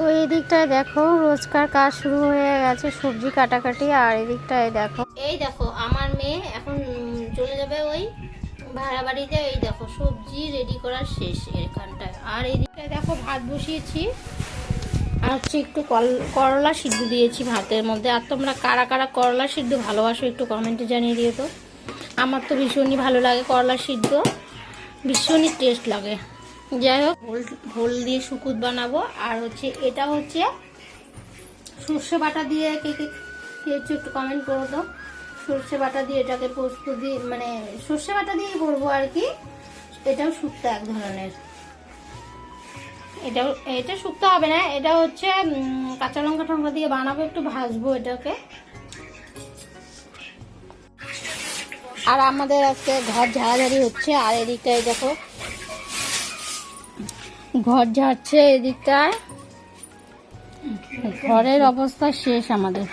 তো এই দিকটায় দেখো, রোজকার কাজ শুরু হয়ে গেছে, সবজি কাটাকাটি, আর এদিকটায় দেখো। এই দেখো, আমার মেয়ে এখন চলে যাবে ওই ভাড়া বাড়িতে, এই দেখো, সবজি রেডি করার শেষ এখানটায়। আর এদিকে দেখো, ভাত বসিয়েছি। আর হচ্ছে একটু করলা সিদ্ধ দিয়েছি ভাতের মধ্যে। আর তোমরা কারা কারা করলা সিদ্ধ ভালোবাসো একটু কমেন্টে জানিয়ে দিও তো। আমার তো ভীষণই ভালো লাগে করলা সিদ্ধ। ভীষণই টেস্ট লাগে। যাই হোক, হোল দিয়ে শুকুত বানাবো। আর হচ্ছে এটা হচ্ছে সর্ষে বাটা দিয়ে কে কে খেয়েছো একটু কমেন্ট করো তো সর্ষে বাটা দিয়ে এটাকে পোস্ত দিয়ে মানে সর্ষে বাটা দিয়ে করব আর কি। এটাও শুক্তো এক ধরনের। এটাও এটা শুক্তো হবে না, এটা হচ্ছে কাঁচা লঙ্কা টঙ্কা দিয়ে বানাবো, একটু ভাজবো এটাকে। আর আমাদের আজকে ঘর ঝাড়াঝাড়ি হচ্ছে, আর এদিকটায় দেখো ঘর ঝাড়ছে এদিকটায়। ঘরের অবস্থা শেষ আমাদের।